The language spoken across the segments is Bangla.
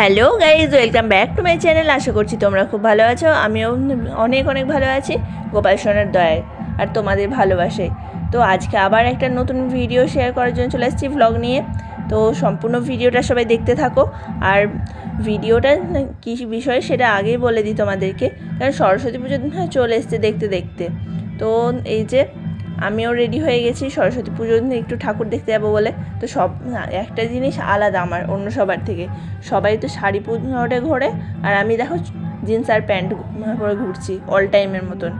Hello guys welcome back to my channel আশা করছি তোমরা খুব ভালো আছো। আমিও অনেক অনেক ভালো আছি। গোপাল সোনার দয়ায় আর তোমাদের ভালোবাসায়। তো আজকে আবার একটা নতুন ভিডিও শেয়ার করার জন্য চলে এসেছি ভ্লগ নিয়ে। তো সম্পূর্ণ ভিডিওটা সবাই দেখতে থাকো। আর ভিডিওটা কী বিষয় সেটা আগেই বলে দিই তোমাদেরকে। কারণ সরস্বতী পুজো চলে এসছে দেখতে দেখতে। তো এই যে আমিও রেডি হয়ে গেছি, সরস্বতী পুজোর দিন একটু ঠাকুর দেখতে যাব বলে। তো সব একটা জিনিস আলাদা আমার, অন্য সবার থেকে। সবাই তো শাড়ি পরে ঘোরে, আর আমি দেখো জিন্স আর প্যান্ট পরে ঘুরছি অল টাইমের মতন।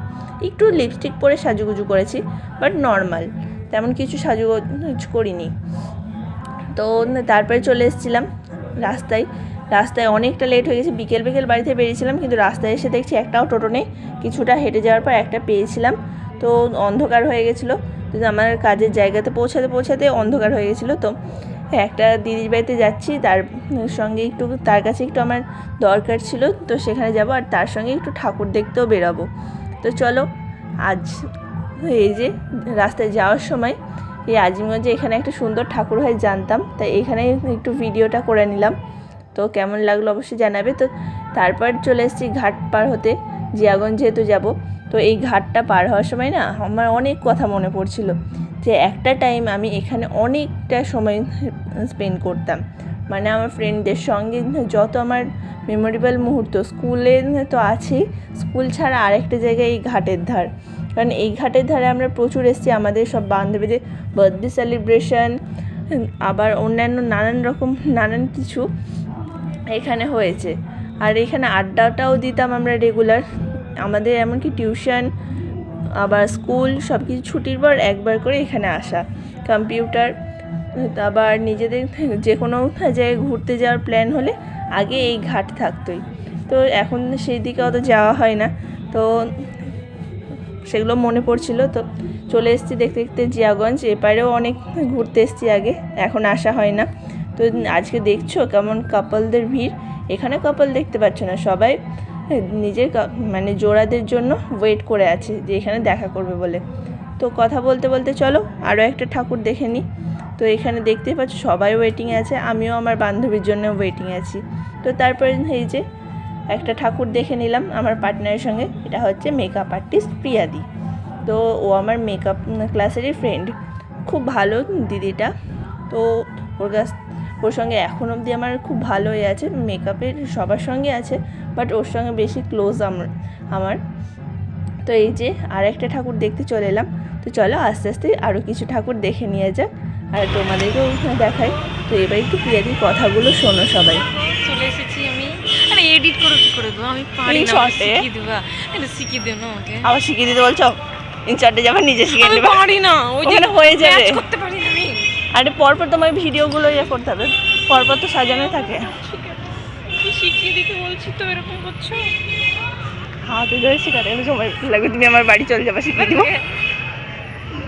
একটু লিপস্টিক পরে সাজুগুজু করেছি বাট নর্মাল তেমন কিছু সাজুগুজ করিনি। তো তারপরে চলে এসেছিলাম রাস্তায়। রাস্তায় অনেকটা লেট হয়ে গেছে বিকেল বিকেল বাড়িতে বেরিয়েছিলাম, কিন্তু রাস্তায় এসে দেখছি একটাও টোটো নেই। কিছুটা হেঁটে যাওয়ার পর একটা পেয়েছিলাম। তো অন্ধকার হয়ে গেছিল। তো আমার কাজের জায়গাতে পৌঁছাতে পৌঁছাতে অন্ধকার হয়ে গেছিল। তো একটা দিদির বাড়িতে যাচ্ছি, তার সঙ্গে একটু, তার কাছে একটু আমার দরকার ছিল, তো সেখানে যাব আর তার সঙ্গে একটু ঠাকুর দেখতেও বেরোবো। তো চলো, আজ এই যে রাস্তায় যাওয়ার সময়, এই আজিমগঞ্জে এখানে একটা সুন্দর ঠাকুর হয় জানতাম, তাই এখানে একটু ভিডিওটা করে নিলাম। তো কেমন লাগল অবশ্যই জানাবে। তো তারপর চলে এসেছি ঘাট পার হতে, জিয়াগঞ্জ যেহেতু যাব। তো এই ঘাটটা পার হওয়ার সময় না আমার অনেক কথা মনে পড়ছিল যে একটা টাইম আমি এখানে অনেকটা সময় স্পেন্ড করতাম। মানে আমার ফ্রেন্ডদের সঙ্গে যত আমার মেমোরেবল মুহূর্ত, স্কুলে তো আছেই, স্কুল ছাড়া আরেকটা জায়গায় এই ঘাটের ধার। কারণ এই ঘাটের ধারে আমরা প্রচুর এসেছি, আমাদের সব বান্ধবীদের বার্থডে সেলিব্রেশন আবার অন্যান্য নানান রকম, নানান কিছু এখানে হয়েছে। আর এখানে আড্ডাটাও দিতাম আমরা রেগুলার আমাদের এমনকি টিউশন, আবার স্কুল সব কিছু ছুটির পর একবার করে এখানে আসা। কম্পিউটার, আবার নিজেদের যে কোনো জায়গায় ঘুরতে যাওয়ার প্ল্যান হলে আগে এই ঘাট থাকতোই। তো এখন সেই দিকে অত যাওয়া হয় না। তো সেগুলো মনে পড়ছিল। তো চলে এসেছি দেখতে দেখতে জিয়াগঞ্জ। এপারেও অনেক ঘুরতে এসেছি আগে, এখন আসা হয় না। তো আজকে দেখছ কেমন কাপলদের ভিড়? এখানে কাপল দেখতে পাচ্ছ না। সবাই নিজের মানে জোড়াদের জন্য ওয়েট করে আছে যে এখানে দেখা করবে বলে। তো কথা বলতে বলতে চলো আরও একটা ঠাকুর দেখে নিই তো এখানে দেখতেই পাচ্ছ সবাই ওয়েটিংয়ে আছে, আমিও আমার বান্ধবীর জন্য ওয়েটিংয়ে আছি। তো তারপরে এই যে একটা ঠাকুর দেখে নিলাম আমার পার্টনারের সঙ্গে, এটা হচ্ছে মেকআপ আর্টিস্ট প্রিয়াদি। তো ও আমার মেকআপ ক্লাসেরই ফ্রেন্ড খুব ভালো দিদিটা। তো ওর কাছ ওর সঙ্গে এখন অবধি আমার খুব ভালো হয়ে আছে মেকআপের সবার সঙ্গে আছে বাট ওর সঙ্গে বেশি ক্লোজ আমার আমার। তো এই যে আর একটা ঠাকুর দেখতে চলে এলাম তো চলো আস্তে আস্তে আরও কিছু ঠাকুর দেখে নিয়ে যাক আর তোমাদেরকেও দেখাই। তো এবার একটু প্রিয়াদির কথাগুলো শোনো সবাই। চলে এসেছি আমি। আরে এডিট করে কি করে দেবো? আমি পারি না? শিখিয়ে দেবা। এটা শিখিয়ে দেও না আমাকে। আবার শিখিয়ে দিতে বলছো? ইনচার্টে যাবার নিজে শিখে নেবে পারি না ওই যে ওখানে হয়ে যাবে। করতে আরে পরপর তোমার ভিডিওগুলো ইয়ে করতে হবে। পরপর তো সাজানো থাকে। শিখিয়ে দিতে বলছি তো এরকম করছ হাতে ধরে শেখাতে গেলে সময় লাগবে তুমি আমার বাড়ি চলে যাবে শিখিয়ে দিব।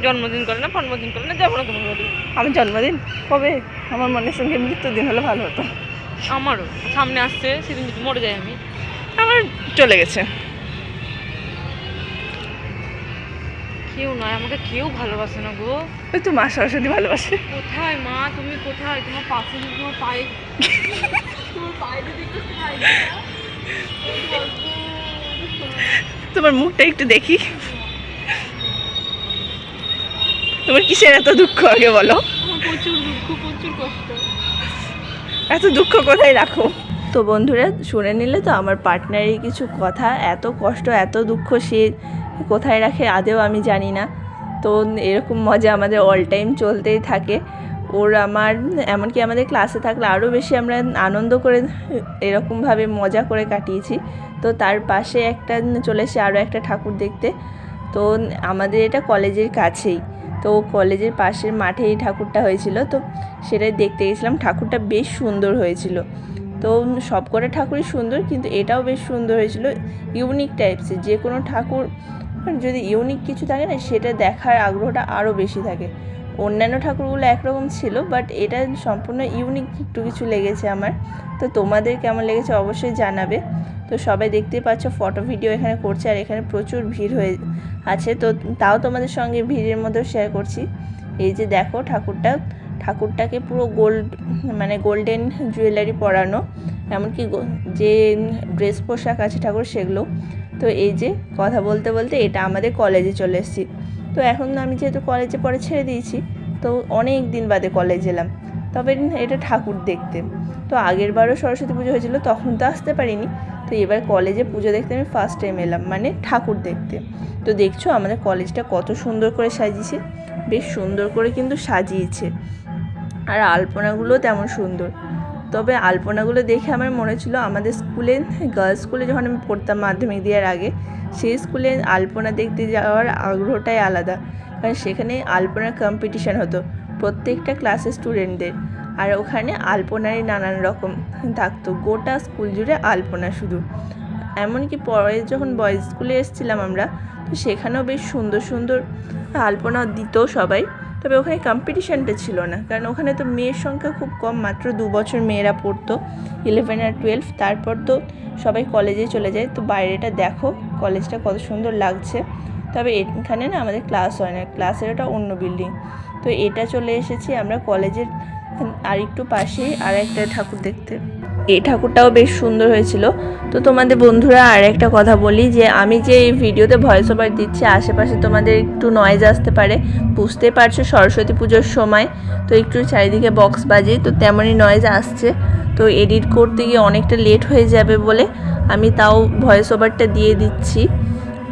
জন্মদিন করে না জন্মদিন করে না যাব না তোমার বাড়ি। আমার জন্মদিন কবে? আমার মনের সঙ্গে মৃত্যুদিন হলে ভালো হতো। আমারও সামনে আসছে সেদিন যদি মরে যাই আমি। আমার চলে গেছে। কেউ নয় আমাকে কেউ ভালোবাসে না গো। ওই তো মা সরস্বতী ভালোবাসে। কোথায় মা? তুমি কোথায়? তোমার পাশে যদি তোমার পায়ে তোমার পায়ে যদি একটু তোমার মুখটা একটু দেখি। তোমার কিসের এত দুঃখ আগে বলো? প্রচুর দুঃখ প্রচুর কষ্ট। এত দুঃখ কোথায় রাখো? তো বন্ধুরা শুনে নিলে তো আমার পার্টনারের কিছু কথা। এত কষ্ট এত দুঃখ সে কোথায় রাখে আদেও আমি জানি না। তো এরকম মজা আমাদের অল টাইম চলতেই থাকে। ওর আমার, এমনকি আমাদের ক্লাসে থাকলে আরও বেশি আমরা আনন্দ করে এরকমভাবে মজা করে কাটিয়েছি। তো তার পাশে একটা চলে এসে আরও একটা ঠাকুর দেখতে। তো আমাদের এটা কলেজের কাছেই। তো কলেজের পাশের মাঠে এই ঠাকুরটা হয়েছিল। তো সেটাই দেখতে গেছিলাম। ঠাকুরটা বেশ সুন্দর হয়েছিল। তো সব কটা ঠাকুরই সুন্দর, কিন্তু এটাও বেশ সুন্দর হয়েছিল। ইউনিক টাইপসের যে কোনো ঠাকুর যদি ইউনিক কিছু থাকে না, সেটা দেখার আগ্রহটা আরও বেশি থাকে। অন্যান্য ঠাকুরগুলো একরকম ছিল বাট এটা সম্পূর্ণ ইউনিক একটু কিছু লেগেছে আমার। তো তোমাদের কেমন লেগেছে অবশ্যই জানাবে। তো সবাই দেখতেই পাচ্ছ ফটো ভিডিও এখানে করছে আর এখানে প্রচুর ভিড় হয়ে আছে। তো তাও তোমাদের সঙ্গে ভিড়ের মধ্যেও শেয়ার করছি। এই যে দেখো ঠাকুরটা, ঠাকুরটাকে পুরো গোল্ড মানে গোল্ডেন জুয়েলারি পরানো। এমনকি যে ড্রেস পোশাক আছে ঠাকুর, সেগুলো। তো এই যে কথা বলতে বলতে এটা আমাদের কলেজে চলে এসেছি। তো এখন আমি যেহেতু কলেজে পরে ছেড়ে দিয়েছি, তো অনেক দিন বাদে কলেজ এলাম। তবে এটা ঠাকুর দেখতে। তো আগের বারও সরস্বতী পুজো হয়েছিল, তখন তো আসতে পারিনি। তো এবার কলেজে পুজো দেখতে আমি ফার্স্ট টাইম এলাম মানে ঠাকুর দেখতে। তো দেখছ আমাদের কলেজটা কত সুন্দর করে সাজিয়েছে, বেশ সুন্দর করে কিন্তু সাজিয়েছে। আর আলপনাগুলো তেমন সুন্দর। তবে আলপনাগুলো দেখে আমার মনে ছিল আমাদের স্কুলে গার্লস স্কুলে যখন আমি পড়তাম মাধ্যমিক দেওয়ার আগে, সেই স্কুলে আলপনা দেখতে যাওয়ার আগ্রহটাই আলাদা। কারণ সেখানে আলপনার কম্পিটিশান হতো প্রত্যেকটা ক্লাসের স্টুডেন্টদের আর ওখানে আলপনারই নানান রকম থাকতো, গোটা স্কুল জুড়ে আলপনা শুধু। এমনকি পরে যখন বয়েজ স্কুলে এসেছিলাম আমরা, তো সেখানেও বেশ সুন্দর সুন্দর আলপনা দিত সবাই। তবে ওখানে কম্পিটিশানটা ছিল না। কারণ ওখানে তো মেয়ের সংখ্যা খুব কম, মাত্র দু বছর মেয়েরা পড়তো ইলেভেন আর টুয়েলভ তারপর তো সবাই কলেজে চলে যায়। তো বাইরেটা দেখো কলেজটা কত সুন্দর লাগছে। তবে এখানে না আমাদের ক্লাস হয় না। ক্লাসের ওটা অন্য বিল্ডিং তো এটা চলে এসেছি আমরা কলেজের আর একটু পাশেই, আর একটা ঠাকুর দেখতে। এই ঠাকুরটাও বেশ সুন্দর হয়েছিল। তো তোমাদের বন্ধুরা আর একটা কথা বলি যে, আমি যে এই ভিডিওতে ভয়েস ওভার দিচ্ছি, আশেপাশে তোমাদের একটু নয়েজ আসতে পারে। বুঝতে পারছ সরস্বতী পুজোর সময়, তো একটু চারিদিকে বক্স বাজে তো তেমনই নয়েজ আসছে। তো এডিট করতে গিয়ে অনেকটা লেট হয়ে যাবে বলে আমি তাও ভয়েস ওভারটা দিয়ে দিচ্ছি।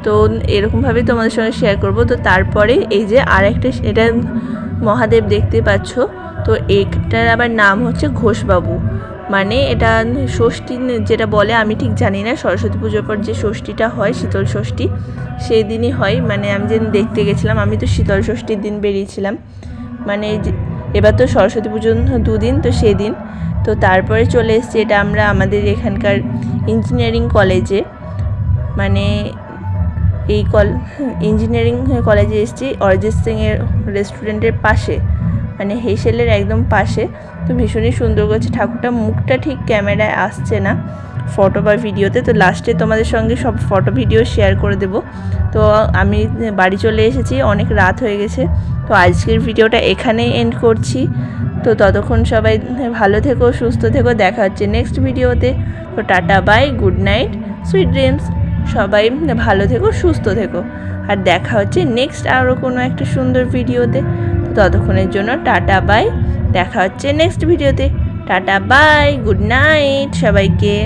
তো এরকমভাবেই তোমাদের সঙ্গে শেয়ার করব। তো তারপরে এই যে আর একটা এটা মহাদেব দেখতে পাচ্ছ, তো এটার আবার নাম হচ্ছে ঘোষবাবু। মানে এটা ষষ্ঠী যেটা বলে, আমি ঠিক জানি না, সরস্বতী পুজোর পর যে ষষ্ঠীটা হয়, শীতল ষষ্ঠী, সেই দিনই হয়। মানে আমি যেদিন দেখতে গেছিলাম, আমি তো শীতল ষষ্ঠীর দিন বেরিয়েছিলাম। মানে এবার তো সরস্বতী পুজো দুদিন, তো সেদিন। তো তারপরে চলে এসছে, এটা আমরা আমাদের এখানকার ইঞ্জিনিয়ারিং কলেজে মানে এই কল ইঞ্জিনিয়ারিং কলেজে এসছি, অরিজিৎ সিংয়ের রেস্টুরেন্টের পাশে। মানে হেসেলের একদম পাশে। তো ভীষণই সুন্দর করেছে। ঠাকুরটা মুখটা ঠিক ক্যামেরায় আসছে না ফটো বা ভিডিওতে। তো লাস্টে তোমাদের সঙ্গে সব ফটো ভিডিও শেয়ার করে দেব। তো আমি বাড়ি চলে এসেছি, অনেক রাত হয়ে গেছে। তো আজকের ভিডিওটা এখানেই এন্ড করছি। তো ততক্ষণ সবাই ভালো থেকো, সুস্থ থেকো। দেখা হচ্ছে নেক্সট ভিডিওতে। তো tata bye good night sweet dreams সবাই ভালো থেকো, সুস্থ থেকো। আর দেখা হচ্ছে নেক্সট আরও কোনো একটা সুন্দর ভিডিওতে। ততক্ষণের জন্য টাটা বাই। দেখা হচ্ছে নেক্সট ভিডিওতে টাটা বাই। গুড নাইট সবাইকে।